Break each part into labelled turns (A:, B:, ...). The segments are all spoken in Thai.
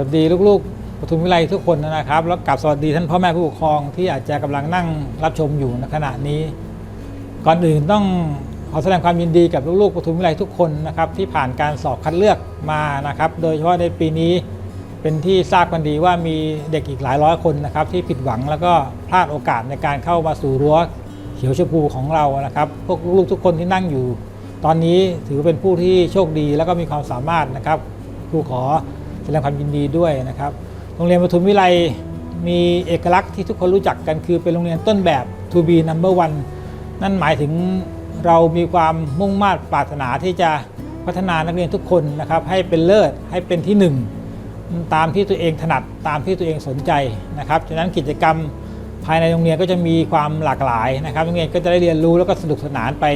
A: สวัสดีลูกๆปทุมวิไลทุกคนนะครับ แล้วกลับสวัสดีท่านพ่อแม่ผู้ปกครองที่อาจจะกำลังนั่งรับชมอยู่ในขณะนี้ ก่อนอื่นต้องขอแสดงความยินดีกับลูกๆปทุมวิไลทุกคนนะครับที่ผ่านการสอบคัดเลือกมานะครับ โดยเฉพาะในปีนี้เป็นที่ทราบกันดีว่ามีเด็กอีกหลายร้อยคนนะครับที่ผิดหวังแล้วก็พลาดโอกาสในการเข้ามาสู่รั้วเขียวชมพูของเรานะครับ พวกลูกๆทุกคนที่นั่งอยู่ ตอนนี้ถือเป็นผู้ที่โชคดี แล้วก็มีความสามารถนะครับครูขอ ดงความยินดีด้วยนะครับ โรงเรียนปทุมวิไลมีเอกลักษณ์ที่ทุกคนรู้จักกันคือเป็นโรงเรียนต้นแบบ to be number one นั่นหมายถึงเรามีความมุ่งมา่ปรารถนาที่จะพัฒนานักเรียนทุกคนนะครับให้เป็นเลิศให้เป็นที่หนึ่งตามที่ตัวเองถนัดตามที่ตัวเองสนใจนะครับฉะนั้นกิจกรรมภายในโรงเรียนก็จะมีความหลากหลายนะครับโรงเรียนก็จะได้เรียนรู้แล้วก็สนุกสนานไป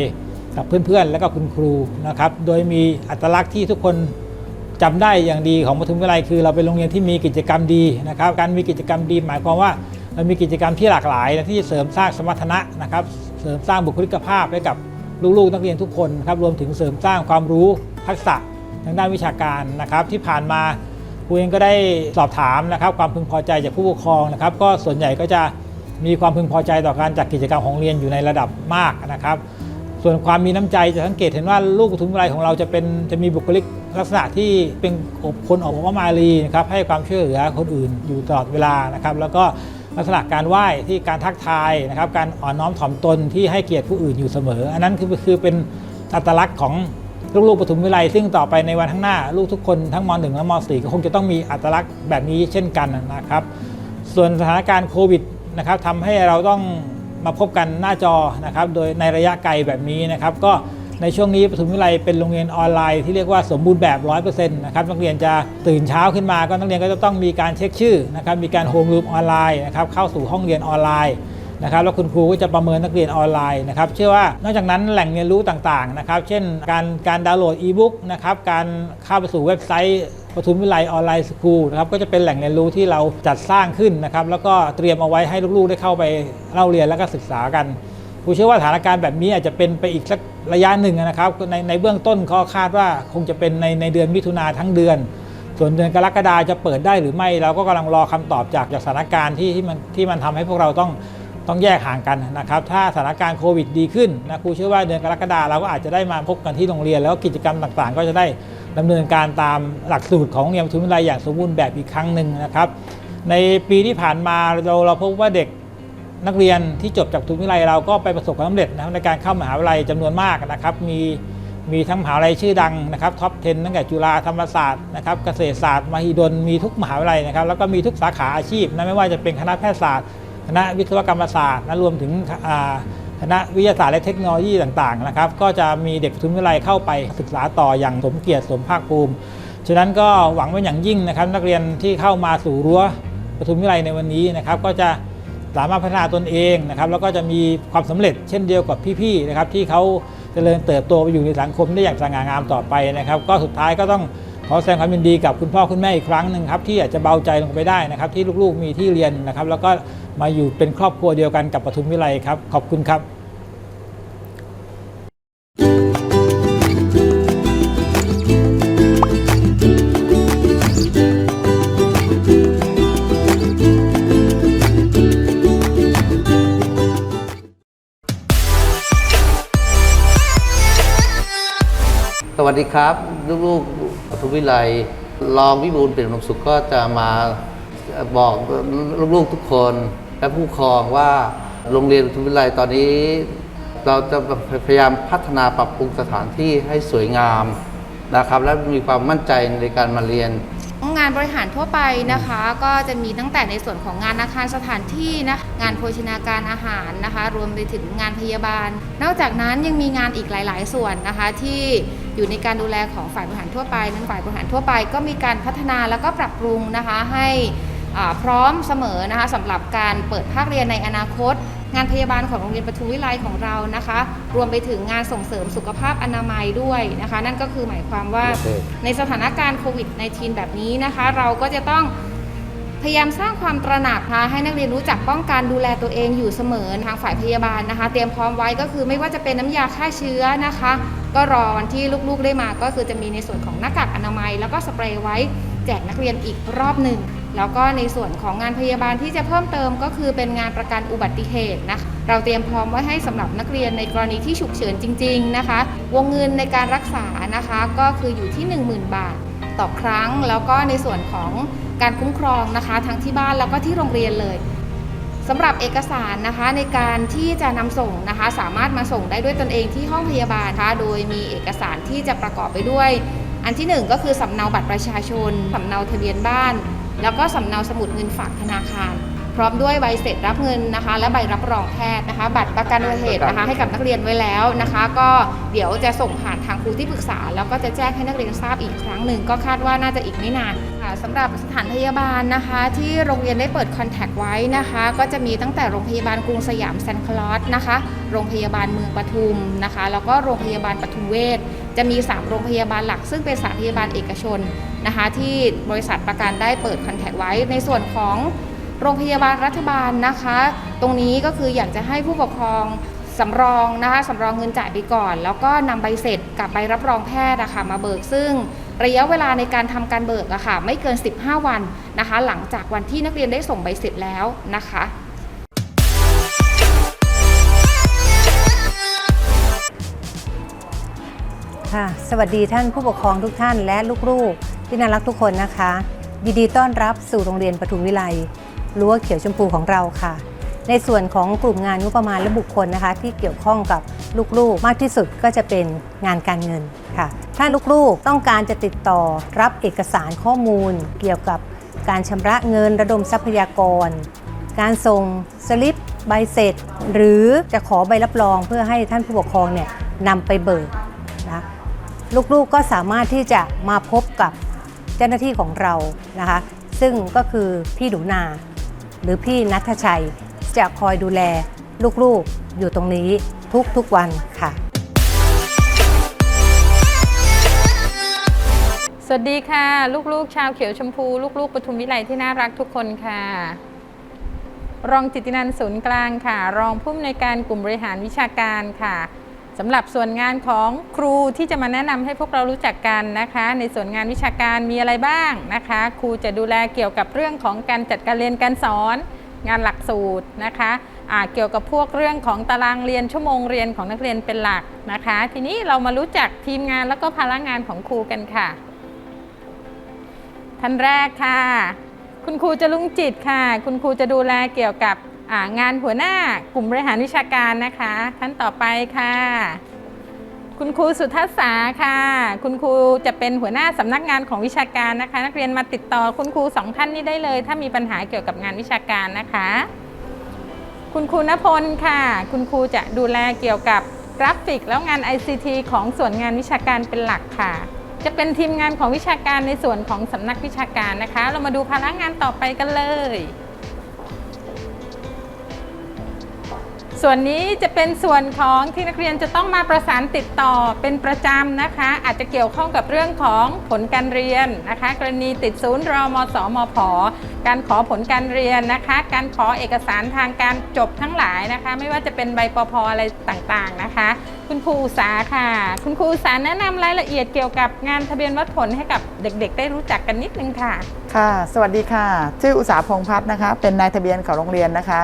A: กับเพื่อนๆ และก็คุณครูนะครับ โดยมีอัตลักษณ์ที่ทุกคน จำได้อย่างดีของปทุมวิทยาลัยคือเราเป็นโรงเรียนที่มีกิจกรรมดีนะครับ การมีกิจกรรมดีหมายความว่าเรามีกิจกรรมที่หลากหลายนะที่เสริมสร้างสมรรถนะนะครับ เสริมสร้างบุคลิกภาพให้กับลูกๆนักเรียนทุกคนครับรวมถึงเสริมสร้างความรู้ทักษะทางด้านวิชาการนะครับ ที่ผ่านมาครูเองก็ได้สอบถามนะครับ ความพึงพอใจจากผู้ปกครองนะครับ ก็ส่วนใหญ่ก็จะมีความพึงพอใจต่อการจัดกิจกรรมของเรียนอยู่ในระดับมากนะครับ ส่วนความมีน้ำใจจะสังเกตเห็นว่าลูกปทุมวิทยาลัยของเราจะเป็นจะมีบุคลิกลักษณะที่เป็นคนออกมามาลีนะครับให้ความช่วยเหลือคนอื่นอยู่ตลอดเวลานะครับแล้วก็ลักษณะการไหว้ที่การทักทายนะครับการอ่อนน้อมถ่อมตนที่ให้เกียรติผู้อื่นอยู่เสมอ อันนั้นคือคือเป็นอัตลักษณ์ของลูกๆปทุมวิทยาลัยซึ่งต่อไปในวันข้างหน้า ลูกทุกคนทั้งม .1 และม .4 ก็คงจะต้องมีอัตลักษณ์แบบนี้เช่นกันนะครับ ส่วนสถานการณ์โควิดนะครับทำให้เราต้อง มาพบกันหน้าจอนะครับโดยในระยะไกลแบบนี้นะครับก็ในช่วงนี้ปฐุมวิทยาลัยเป็นโรงเรียนออนไลน์ที่เรียกว่าสมบูรณ์แบบ 100%นะครับนักเรียนจะตื่นเช้าขึ้นมาก็นักเรียนก็จะต้องมีการเช็คชื่อนะครับมีการโฮมรูมออนไลน์นะครับเข้าสู่ห้องเรียนออนไลน์ นะครับแล้วคุณครูก็จะประเมินนักเรียนออนไลน์นะครับเชื่อว่านอกจากนั้นแหล่งเรียนรู้ต่างๆนะครับเช่นการการดาวน์โหลดอีบุ๊กนะครับการเข้าไปสู่เว็บไซต์ปทุมวิไลออนไลน์สคูลนะครับก็จะเป็นแหล่งเรียนรู้ที่เราจัดสร้างขึ้นนะครับแล้วก็เตรียมเอาไว้ให้ลูกๆได้เข้าไปเล่าเรียนแล้วก็ศึกษากันผมเชื่อว่าสถานการณ์แบบนี้อาจจะเป็นไปอีกสักระยะหนึ่งนะครับในในเบื้องต้นก็คาดว่าคงจะเป็นในในเดือนมิถุนาทั้งเดือน ส่วนเดือนกรกฎาจะเปิดได้หรือไม่ เราก็กำลังรอคำตอบจากจากสถานการณ์ที่ที่มันที่มันทำให้พวกเราต้อง ต้องแยกห่างกันนะครับ ถ้าสถานการณ์โควิดดีขึ้นนะครูเชื่อว่าเดือนกรกฎาเราก็อาจจะได้มาพบกันที่โรงเรียน แล้วกิจกรรมต่างๆ ก็จะได้ดำเนินการตามหลักสูตรของโรงเรียนปทุมวิทยาอย่างสมบูรณ์แบบอีกครั้งหนึ่งนะครับ ในปีที่ผ่านมาเราเราพบว่าเด็กนักเรียนที่จบจากปทุมวิทยาเราก็ไปประสบความสำเร็จนะครับในการเข้ามหาวิทยาลัยจำนวนมากนะครับ มีมีทั้งมหาวิทยาลัยชื่อดังนะครับท็อป 10 ตั้งแต่จุฬาธรรมศาสตร์นะครับเกษตรศาสตร์ มหิดลมีทุกมหาวิทยาลัยนะครับแล้วก็มีทุกสาขาอาชีพนะไม่ว่าจะเป็นคณะแพทยศาสตร์ คณะวิศวกรรมศาสตร์นะรวมถึงคณะวิทยาศาสตร์และเทคโนโลยีต่างๆนะครับ ก็จะมีเด็กปทุมวิทยาลัยเข้าไปศึกษาต่ออย่างสมเกียรติสมภาคภูมิ ฉะนั้นก็หวังเป็นอย่างยิ่งนะครับ นักเรียนที่เข้ามาสู่รั้วปทุมวิทยาลัยในวันนี้นะครับ ก็จะสามารถพัฒนาตนเองนะครับ แล้วก็จะมีความสำเร็จเช่นเดียวกับพี่ๆนะครับที่เขาเจริญเติบโตไปอยู่ในสังคมได้อย่างสง่างามต่อไปนะครับ ก็สุดท้ายก็ต้อง ขอแสดงความยินดีกับคุณพ่อคุณแม่อีกครั้งหนึ่งครับที่อาจจะเบาใจลงไปได้นะครับที่ลูกๆมีที่เรียนนะครับ แล้วก็มาอยู่เป็นครอบครัวเดียวกันกับปทุมวิทยาลัยครับ ขอบคุณครับ
B: สวัสดีครับ ลูกๆ ทุวิไลรองวิบูลย์เปลี่ยนลมสุขก็จะมาบอกลูกๆทุกคนและผู้ปกครองว่าโรงเรียนทุวิไลตอนนี้ เราจะพยายามพัฒนาปรับปรุงสถานที่ให้สวยงามนะครับ และมีความมั่นใจในการมาเรียนา
C: นบริหารทั่วไปนะคะ ก็จะมีตั้งแต่ในส่วนของงานอาคารสถานที่นะงานโภชนาการอาหารนะคะ รวมไปถึงงานพยาบาล นอกจากนั้นยังมีงานอีกหลาย ๆ ส่วนนะคะที่อยู่ในการดูแลของฝ่ายบริหารทั่วไปนั้นฝ่ายบริหารทั่วไป ก็มีการพัฒนาแล้วก็ปรับปรุงนะคะให้พร้อมเสมอนะคะสำหรับการเปิดภาคเรียนในอนาคต งานพยาบาลของโรงเรียนปทุมวิไลของเรานะคะ รวมไปถึงงานส่งเสริมสุขภาพอนามัยด้วยนะคะ นั่นก็คือหมายความว่า
B: โอเค
C: ในสถานการณ์โควิด -19 แบบนี้นะคะ เราก็จะต้องพยายามสร้างความตระหนักนะคะให้นักเรียนรู้จักป้องกันดูแลตัวเองอยู่เสมอทางฝ่ายพยาบาลนะคะ เตรียมพร้อมไว้ก็คือไม่ว่าจะเป็นน้ำยาฆ่าเชื้อนะคะ ก็รอวันที่ลูกๆได้มาก็คือจะมีในส่วนของหน้ากากอนามัย แล้วก็สเปรย์ไว้แจกนักเรียนอีกรอบหนึ่ง แล้วก็ในส่วนของงานพยาบาลที่จะเพิ่มเติมก็คือเป็นงานประกันอุบัติเหตุนะคะเราเตรียมพร้อมไว้ให้สำหรับนักเรียนในกรณีที่ฉุกเฉินจริง ๆนะคะ วงเงินในการรักษานะคะก็คืออยู่ที่ 10,000 บาทต่อครั้ง แล้วก็ในส่วนของการคุ้มครองนะคะทั้งที่บ้านแล้วก็ที่โรงเรียนเลยสำหรับเอกสารนะคะในการที่จะนำส่งนะคะ สามารถมาส่งได้ด้วยตนเองที่ห้องพยาบาลนะคะโดยมีเอกสารที่จะประกอบไปด้วย อันที่หนึ่งก็คือสำเนาบัตรประชาชนสำเนาทะเบียนบ้าน แล้วก็สำเนาสมุดเงินฝากธนาคาร พร้อมด้วยใบเสร็จรับเงินนะคะ และใบรับรองแพทย์นะคะ บัตรประกันอุบัติเหตุนะคะ ให้กับนักเรียนไว้แล้วนะคะ ก็เดี๋ยวจะส่งผ่านทางครูที่ปรึกษา แล้วก็จะแจ้งให้นักเรียนทราบอีกครั้งหนึ่งก็คาดว่าน่าจะอีกไม่นานค่ะสำหรับสถานพยาบาลนะคะ ที่โรงเรียนได้เปิดคอนแทคไว้นะคะ ก็จะมีตั้งแต่โรงพยาบาลกรุงสยามแซนคลอสนะคะ โรงพยาบาลเมืองปทุมนะคะ แล้วก็โรงพยาบาลปทุมเวชจะมี 3 โรงพยาบาลหลัก ซึ่งเป็นสถานพยาบาลเอกชนนะคะ ที่บริษัทประกันได้เปิดคอนแทคไว้ในส่วนของ โรงพยาบาลรัฐบาลนะคะ ตรงนี้ก็คืออยากจะให้ผู้ปกครองสำรองนะคะสำรองเงินจ่ายไปก่อน แล้วก็นำใบเสร็จกับใบรับรองแพทย์อะคะมาเบิกซึ่งระยะเวลาในการทำการเบิกอะค่ะไม่เกิน 15 วันนะคะ หลังจากวันที่นักเรียนได้ส่งใบเสร็จแล้วนะคะ
D: ค่ะสวัสดีท่านผู้ปกครองทุกท่านและลูกๆ ที่น่ารักทุกคนนะคะยินดีต้อนรับสู่โรงเรียนปทุมวิไล รั้วเขียวชมพูของเราค่ะ ในส่วนของกลุ่มงานงบประมาณและบุคคลนะคะ ที่เกี่ยวข้องกับลูกๆ มากที่สุดก็จะเป็นงานการเงินค่ะ ถ้าลูกๆต้องการจะติดต่อรับเอกสารข้อมูล เกี่ยวกับการชำระเงินระดมทรัพยากร การส่งสลิปใบเสร็จ หรือจะขอใบรับรองเพื่อให้ท่านผู้ปกครองเนี่ยนำไปเบิกนะลูกๆก็สามารถที่จะมาพบกับเจ้าหน้าที่ของเรานะคะ ซึ่งก็คือพี่หนูนา หรือพี่นัทชัย จะคอยดูแลลูกๆอยู่ตรงนี้ทุกๆวันค่ะ
E: สวัสดีค่ะ ลูกๆ ชาวเขียวชมพู ลูกๆปทุมวิไลที่น่ารักทุกคนค่ะ รองจิตินันศูนย์กลางค่ะ รองผู้อำนวยการกลุ่มบริหารวิชาการค่ะ สำหรับส่วนงานของครูที่จะมาแนะนำให้พวกเรารู้จักกันนะคะ ในส่วนงานวิชาการมีอะไรบ้างนะคะ ครูจะดูแลเกี่ยวกับเรื่องของการจัดการเรียนการสอน งานหลักสูตรนะคะเกี่ยวกับพวกเรื่องของตารางเรียนชั่วโมงเรียนของนักเรียนเป็นหลักนะคะ ทีนี้เรามารู้จักทีมงานแล้วก็ภาระงานของครูกันค่ะ ท่านแรกค่ะ คุณครูจะลุงจิตค่ะ คุณครูจะดูแลเกี่ยวกับ งานหัวหน้ากลุ่มบริหารวิชาการนะคะท่านต่อไปค่ะ คุณครูสุทัศษาค่ะ คุณครูจะเป็นหัวหน้าสำนักงานของวิชาการนะคะ นักเรียนมาติดต่อคุณครูสองท่านนี้ได้เลย ถ้ามีปัญหาเกี่ยวกับงานวิชาการนะคะ คุณครูณพลค่ะ คุณครูจะดูแลเกี่ยวกับกราฟิกแล้วงาน ICT ของส่วนงานวิชาการเป็นหลักค่ะ จะเป็นทีมงานของวิชาการในส่วนของสำนักวิชาการนะคะ เรามาดูภาระงานต่อไปกันเลย ส่วนนี้จะเป็นส่วนของที่นักเรียนจะต้องมาประสานติดต่อเป็นประจำนะคะ อาจจะเกี่ยวข้องกับเรื่องของผลการเรียนนะคะ กรณีติดศูนย์รอมสมผการขอผลการเรียนนะคะ การขอเอกสารทางการจบทั้งหลายนะคะ ไม่ว่าจะเป็นใบปพอะไรต่างๆนะคะ คุณครูอุตสาค่ะ คุณครูอุตสาแนะนำรายละเอียดเกี่ยวกับงานทะเบียนวัดผลให้กับเด็กๆ ได้รู้จักกันนิดนึงค่ะ
F: ค่ะ สวัสดีค่ะ ชื่ออุตสาพงพัฒน์นะคะ เป็นนายทะเบียนของโรงเรียนนะคะ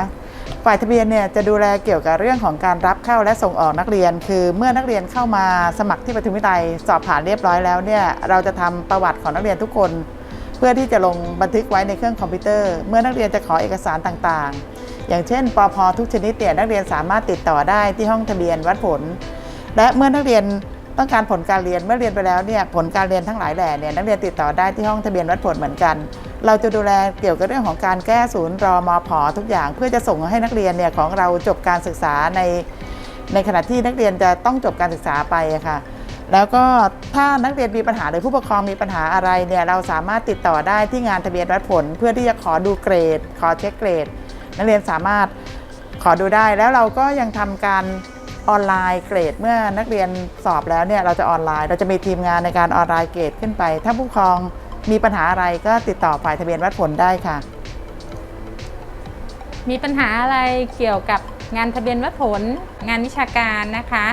F: ฝ่ายทะเบียนเนี่ยจะดูแลเกี่ยวกับเรื่องของการรับเข้าและส่งออกนักเรียน คือเมื่อนักเรียนเข้ามาสมัครที่ปทุมวิทยาสอบผ่านเรียบร้อยแล้วเนี่ยเราจะทำประวัติของนักเรียนทุกคน เพื่อที่จะลงบันทึกไว้ในเครื่องคอมพิวเตอร์ เมื่อนักเรียนจะขอเอกสารต่างๆ อย่างเช่นปอพทุกชนิดเนี่ยนักเรียนสามารถติดต่อได้ที่ห้องทะเบียนวัดผล และเมื่อนักเรียนต้องการผลการเรียนเมื่อเรียนไปแล้วเนี่ยผลการเรียนทั้งหลายแหล่เนี่ยนักเรียนติดต่อได้ที่ห้องทะเบียนวัดผลเหมือนกัน เราจะดูแลเกี่ยวกับเรื่องของการแก้ศูนย์รอมอผอทุกอย่าง เพื่อจะส่งให้นักเรียนเนี่ยของเราจบการศึกษาในในขณะที่นักเรียนจะต้องจบการศึกษาไปค่ะ แล้วก็ถ้านักเรียนมีปัญหาหรือผู้ปกครองมีปัญหาอะไรเนี่ยเราสามารถติดต่อได้ที่งานทะเบียนวัดผล เพื่อที่จะขอดูเกรด ขอเช็คเกรด นักเรียนสามารถขอดูได้แล้วเราก็ยังทำการออนไลน์เกรด เมื่อนักเรียนสอบแล้วเนี่ยเราจะออนไลน์ เราจะมีทีมงานในการออนไลน์เกรดขึ้นไป ถ้าผู้ปกครอง มีปัญหาอะไรก็ติดต่อฝ่ายทะเบียนวัดผลได้ค่ะ
E: มีปัญหาอะไรเกี่ยวกับงานทะเบียนวัดผล งานวิชาการนะคะ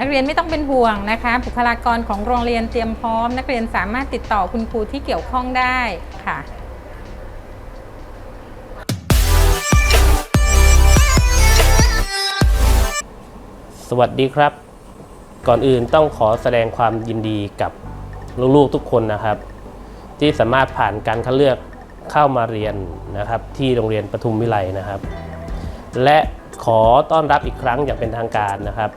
E: นักเรียนไม่ต้องเป็นห่วงนะคะ บุคลากรของโรงเรียนเตรียมพร้อม นักเรียนสามารถติดต่อคุณครูที่เกี่ยวข้องได้ค่ะ
G: สวัสดีครับ ก่อนอื่นต้องขอแสดงความยินดีกับลูกๆทุกคนนะครับ ที่สามารถผ่านการคัดเลือกเข้ามาเรียนนะครับที่โรงเรียนปทุมวิไลนะครับ และขอต้อนรับอีกครั้งอย่างเป็นทางการนะครับ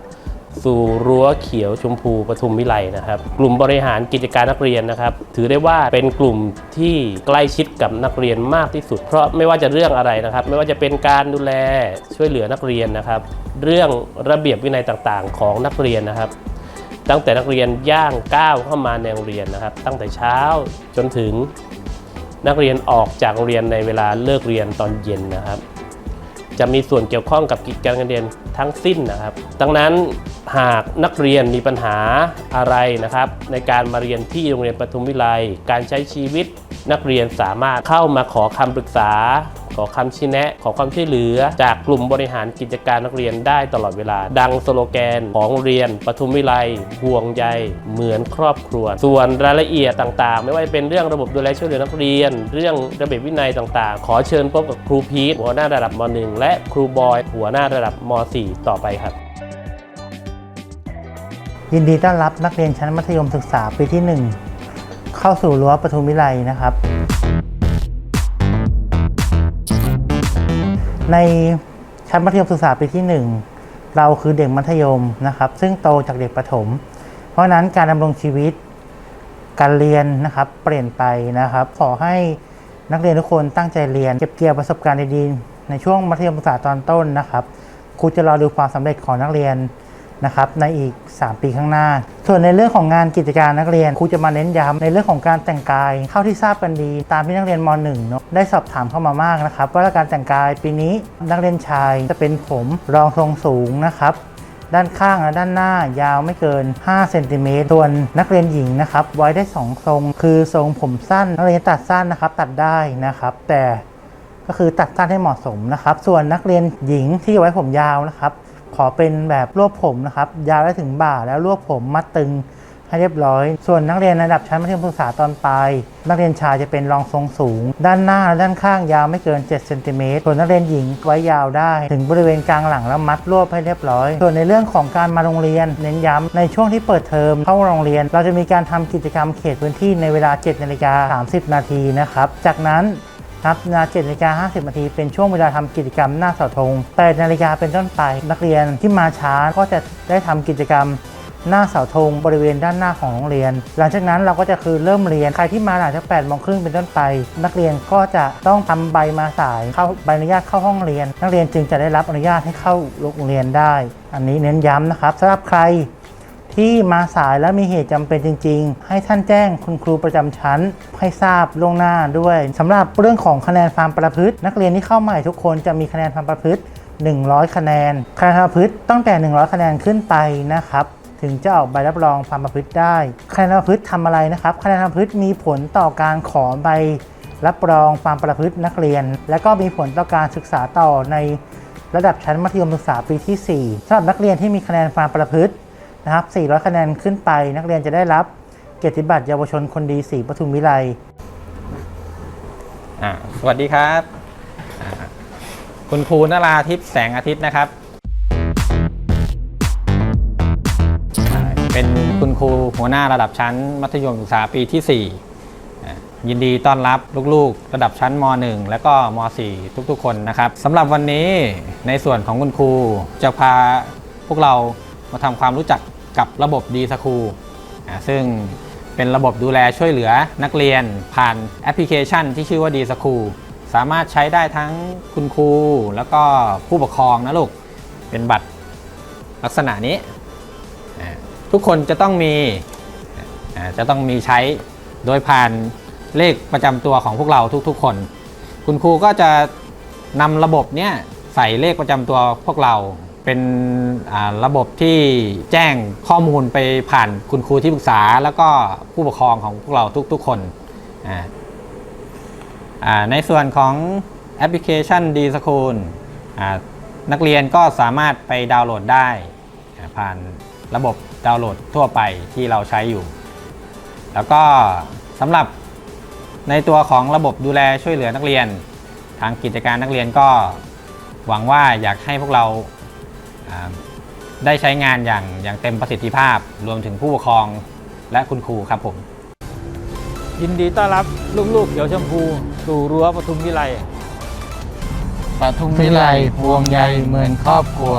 G: สู่รั้วเขียวชมพูปทุมวิไลนะครับ กลุ่มบริหารกิจการนักเรียนนะครับ ถือได้ว่าเป็นกลุ่มที่ใกล้ชิดกับนักเรียนมากที่สุด เพราะไม่ว่าจะเรื่องอะไรนะครับ ไม่ว่าจะเป็นการดูแลช่วยเหลือนักเรียนนะครับ เรื่องระเบียบวินัยต่างๆ ของนักเรียนนะครับ ตั้งแต่นักเรียนย่างก้าวเข้ามาในโรงเรียนนะครับ ตั้งแต่เช้าจนถึงนักเรียนออกจากโรงเรียนในเวลาเลิกเรียนตอนเย็นนะครับ จะมีส่วนเกี่ยวข้องกับกิจการเรียนทั้งสิ้นนะครับ ดังนั้นหากนักเรียนมีปัญหาอะไรนะครับ ในการมาเรียนที่โรงเรียนปทุมวิไลการใช้ชีวิต นักเรียนสามารถเข้ามาขอคำปรึกษา ขอคำชี้แนะ ขอความช่วยเหลือ จากกลุ่มบริหารกิจการนักเรียนได้ตลอดเวลา ดังสโลแกนของเรียนปทุมวิไลห่วงใยเหมือนครอบครัว ส่วนรายละเอียดต่างๆ ไม่ว่าจะเป็นเรื่องระบบดูแลช่วยเหลือนักเรียน เรื่องระเบียบวินัยต่างๆ ขอเชิญพบกับครูพีทหัวหน้าระดับม .1 และครูบอย หัวหน้าระดับม .4 ต่อไปครับ
H: ยินดีต้อนรับนักเรียนชั้นมัธยมศึกษาปีที่ 1 เข้าสู่รั้วปทุมวิไลนะครับ ในชั้นมัธยมศึกษาปีที่ 1 เราคือเด็กมัธยมนะครับ ซึ่งโตจากเด็กประถม เพราะนั้นการดำรงชีวิตการเรียนนะครับเปลี่ยนไปนะครับ ขอให้นักเรียนทุกคนตั้งใจเรียน เก็บเกี่ยวประสบการณ์ดีๆในช่วงมัธยมศึกษาตอนต้นนะครับครูจะรอดูความสำเร็จของนักเรียน นะครับในอีก 3 ปีข้างหน้า ส่วนในเรื่องของงานกิจการนักเรียนครูจะมาเน้นย้ำในเรื่องของการแต่งกายเท่าที่ทราบกันดี ตามที่นักเรียนม .1 เนอะได้สอบถามเข้ามามากนะครับว่าการแต่งกายปีนี้นักเรียนชายจะเป็นผมรองทรงสูงนะครับด้านข้างและด้านหน้ายาวไม่เกิน 5 เซนติเมตรส่วนนักเรียนหญิงนะครับ ไว้ได้ 2 ทรง คือทรงผมสั้น นักเรียนตัดสั้นนะครับ ตัดได้นะครับ แต่ก็คือตัดสั้นให้เหมาะสมนะครับ ส่วนนักเรียนหญิงที่ไว้ผมยาวนะครับ ขอเป็นแบบรวบผมนะครับยาวได้ถึงบ่าแล้วรวบผมมัดตึงให้เรียบร้อย ส่วนนักเรียนระดับชั้นมัธยมศึกษาตอนปลาย นักเรียนชายจะเป็นรองทรงสูง ด้านหน้าและด้านข้างยาวไม่เกิน 7 เซนติเมตร ส่วนนักเรียนหญิงไว้ยาวได้ ถึงบริเวณกลางหลังแล้วมัดรวบให้เรียบร้อย ส่วนในเรื่องของการมาโรงเรียน เน้นย้ำในช่วงที่เปิดเทอมเข้าโรงเรียน เราจะมีการทำกิจกรรมเขตพื้นที่ในเวลา 7 นาฬิกา 30 นาทีนะครับ จากนั้น ครับเวลา7นาฬิกา50นาทีเป็นช่วงเวลาทำกิจกรรมหน้าเสาธง8นาฬิกาเป็นต้นไป นักเรียนที่มาช้าก็จะได้ทำกิจกรรมหน้าเสาธงบริเวณด้านหน้าของโรงเรียน หลังจากนั้นเราก็จะคือเริ่มเรียน ใครที่มาหลังจาก8โมงครึ่งเป็นต้นไป นักเรียนก็จะต้องทำใบมาสาย เข้าใบอนุญาตเข้าห้องเรียน นักเรียนจึงจะได้รับอนุญาตให้เข้าโรงเรียนได้ อันนี้เน้นย้ำนะครับสำหรับใคร ที่มาสายและมีเหตุจำเป็นจริง ๆ ให้ท่านแจ้งคุณครูประจำชั้น ให้ทราบล่วงหน้าด้วยสำหรับเรื่องของคะแนนความประพฤติ นักเรียนที่เข้าใหม่ทุกคนจะมีคะแนนความประพฤติ 100 คะแนนคะแนนความประพฤติตั้งแต่ 100 คะแนนขึ้นไปนะครับถึงจะออกใบรับรองความประพฤติได้คะแนนความประพฤติทำอะไรนะครับคะแนนความประพฤติมีผลต่อการขอใบรับรองความประพฤตินักเรียน และก็มีผลต่อการศึกษาต่อในระดับชั้นมัธยมศึกษาปีที่ 4สำหรับนักเรียนที่มีคะแนนความประพฤติ นะครับ 400 คะแนนขึ้นไป นักเรียนจะได้รับเกียรติบัตรเยาวชนคนดีสีปทุมวิไล
I: อ่าสวัสดีครับอ่าคุณครูนราทิพย์แสงอาทิตย์นะครับอ่าเป็นคุณครูหัวหน้าระดับชั้น มัธยมศึกษาปีที่ 4อ่ายินดีต้อนรับลูกๆ ระดับชั้นม .1 และก็ม .4 ทุกๆ คนนะครับสำหรับวันนี้ในส่วนของคุณครูจะพาพวกเรามาทำความรู้จัก กับระบบดีสคูซึ่งเป็นระบบดูแลช่วยเหลือนักเรียน ผ่านแอปพลิเคชันที่ชื่อว่า d s c h o o l สามารถใช้ได้ทั้งคุณครูแล้วก็ผู้ปกครองนะลูก เป็นบัตรลักษณะนี้ ทุกคนจะต้องมีจะต้องมีใช้โดยผ่านเลขประจำตัวของพวกเราทุกๆคน คุณครูก็จะนำระบบเนี้ยใส่เลขประจำตัวพวกเรา เป็นระบบที่แจ้งข้อมูลไปผ่านคุณครูที่ปรึกษา แล้วก็ผู้ปกครองของพวกเราทุกๆคน ในส่วนของแอปพลิเคชัน d s c h o o l นักเรียนก็สามารถไปดาวน์โหลดได้ ผ่านระบบดาวน์โหลดทั่วไปที่เราใช้อยู่ แล้วก็สำหรับในตัวของระบบดูแลช่วยเหลือนักเรียน ทางกิจการนักเรียนก็หวังว่าอยากให้พวกเรา ได้ใช้งานอย่างอย่างเต็มประสิทธิภาพ รวมถึงผู้ปกครองและคุณครูครับผม
A: ยินดีต้อนรับลูกๆเขียวชมพู สู่รั้วปทุมวิไล
H: ปทุมวิไลห่วงใยเหมือนครอบครัว